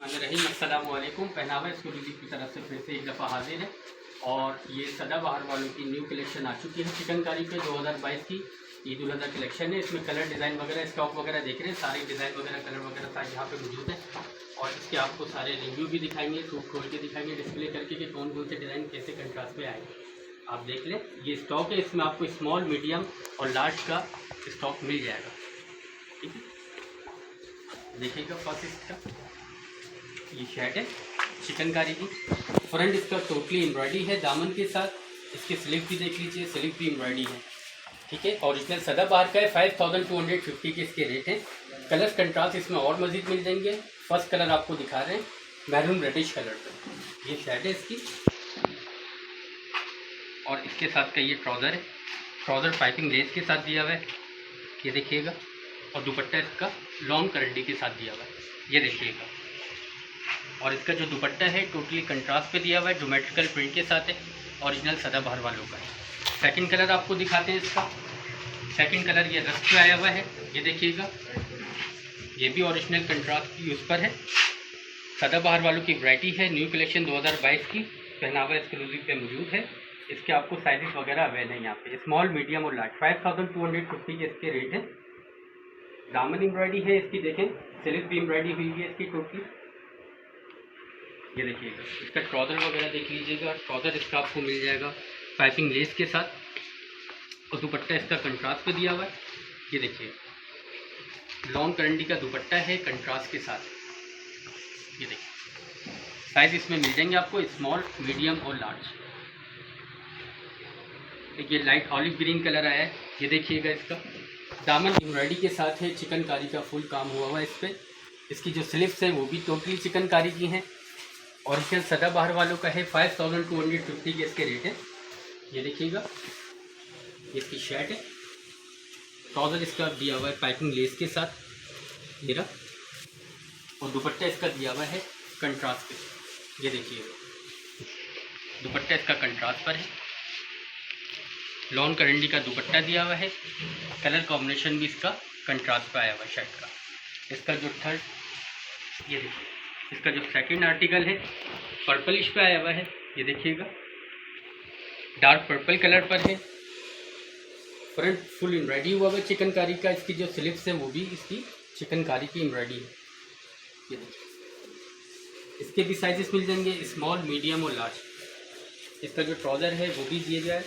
रहीम पहनावा स्कूल की तरफ़ से फिर से एक दफ़ा हाजिर है। और ये सदाबहार वालों की न्यू कलेक्शन आ चुकी है चिकनकारी पे 2022 की। ईद उल कलेक्शन है। इसमें कलर डिज़ाइन वगैरह स्टॉक वगैरह देख रहे हैं। सारे डिज़ाइन वगैरह कलर वगैरह सारे यहाँ पे मौजूद है। और इसके आपको सारे रिव्यू भी दिखाएँगे, सूट खोल के दिखाएँगे डिस्प्ले करके कि कौन कौन से डिज़ाइन कैसे कंट्रास्ट में आएँगे आप देख लें, ये स्टॉक है। इसमें आपको स्मॉल मीडियम और लार्ज का स्टॉक मिल जाएगा। ठीक है? देखिएगा फ़र्स्ट इसका। ये शर्ट है, चिकनकारी की। फ्रंट इसका टोटली एम्ब्रॉयडरी है, दामन के साथ। इसके स्लिप भी देख लीजिए स्लिप भी एम्ब्रॉयडरी है। ठीक है? ओरिजिनल सदाबहार का है five thousand two hundred fifty के इसके रेट हैं। कलर कंट्रास्ट इसमें और मज़ीद मिल जाएँगे। फ़र्स्ट कलर आपको दिखा रहे हैं मैरून रेडिश कलर का ये शर्ट है इसकी। और इसके साथ का ये ट्राउज़र है। ट्राउज़र पाइपिंग लेस के साथ दिया हुआ है। ये देखिएगा। और दुपट्टा इसका लॉन्ग करंडी के साथ दिया हुआ है। ये देखिएगा। और इसका जो दुपट्टा है टोटली कंट्रास्ट पे दिया हुआ है जोमेट्रिकल प्रिंट के साथ है ओरिजिनल सदाबहार वालों का है। सेकंड कलर आपको दिखाते हैं इसका। सेकंड कलर ये रस्ट पे आया हुआ है, ये देखिएगा। ये भी ओरिजिनल कंट्रास्ट की उस पर है। सदाबहार वालों की वैरायटी है न्यू कलेक्शन 2022 की, पहनावा एक्सक्लूसिव पे मौजूद है। इसके आपको साइजेस वगैरह अवेल हैं यहाँ पे। स्मॉल मीडियम और large five thousand two hundred fifty के इसके रेट है। दामन एम्ब्रॉयडरी है, इसकी देखें। सिलिक भी एम्ब्रॉयडरी हुई है इसकी टोटली ये देखिएगा। इसका ट्रॉजर वगैरह देख लीजिएगा ट्रॉजर इसका आपको मिल जाएगा पाइपिंग लेस के साथ। और दुपट्टा इसका कंट्रास्ट पे दिया हुआ है। ये देखिए, लॉन्ग करंडी का दुपट्टा है कंट्रास्ट के साथ। ये देखिए, साइज़ इसमें मिल जाएँगे आपको स्मॉल, मीडियम और लार्ज। ये लाइट ऑलिव ग्रीन कलर आया है। ये देखिएगा इसका। दामन एम्ब्रॉयडरी के साथ है, चिकनकारी का फुल काम हुआ हुआ है इस पर इसकी जो स्लिप्स हैं वो भी टोटली चिकनकारी की हैं। ओरिजिनल सदाबहार वालों का है five thousand two hundred fifty के इसके रेट है। ये देखिएगा। इसकी शर्ट है। ट्राउज़र इसका दिया हुआ है पाइपिंग लेस के साथ। मेरा। और दुपट्टा इसका दिया हुआ है कंट्रास्ट पे। ये देखिएगा दुपट्टा इसका कंट्रास्ट पर है। लॉन करंडी का दुपट्टा दिया हुआ है। कलर कॉम्बिनेशन भी इसका कंट्रास्ट पर आया हुआ है शर्ट का। इसका जो थर्ड ये देखिए। इसका जो सेकंड आर्टिकल है पर्पलिश पे आया हुआ है, ये देखिएगा। डार्क पर्पल कलर पर है। फ्रंट फुल एम्ब्रॉयडरी हुआ हुआ चिकनकारी का, इसकी जो स्लिप्स है वो भी इसकी चिकनकारी की एम्ब्रॉयडरी है। ये देखिए। इसके भी साइजेस मिल जाएँगे स्मॉल मीडियम और लार्ज इसका जो ट्राउज़र है वो भी दिया जाए।